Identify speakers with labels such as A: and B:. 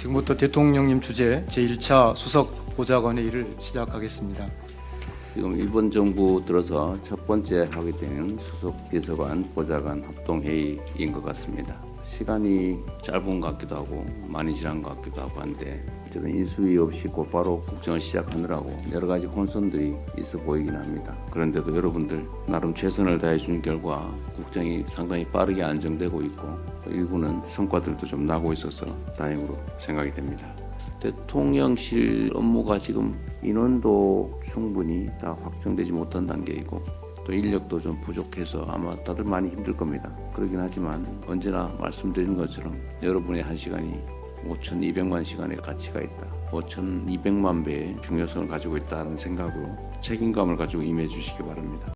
A: 지금부터 대통령님 주재 제1차 수석 보좌관의 일을 시작하겠습니다.
B: 지금 이번 정부 들어서 첫 번째 하게 되는 수석 비서관 보좌관 합동 회의인 것 같습니다. 시간이 짧은 것 같기도 하고 많이 지난 것 같기도 하고 한데 어쨌든 인수위 없이 곧바로 국정을 시작하느라고 여러 가지 혼선들이 있어 보이긴 합니다. 그런데도 여러분들 나름 최선을 다해 준 결과 국정이 상당히 빠르게 안정되고 있고 또 일부는 성과들도 좀 나고 있어서 다행으로 생각이 됩니다. 대통령실 업무가 지금 인원도 충분히 다 확정되지 못한 단계이고 또 인력도 좀 부족해서 아마 다들 많이 힘들 겁니다. 그러긴 하지만 언제나 말씀드린 것처럼 여러분의 한 시간이 5,200만 시간의 가치가 있다. 5,200만 배의 중요성을 가지고 있다는 생각으로 책임감을 가지고 임해 주시기 바랍니다.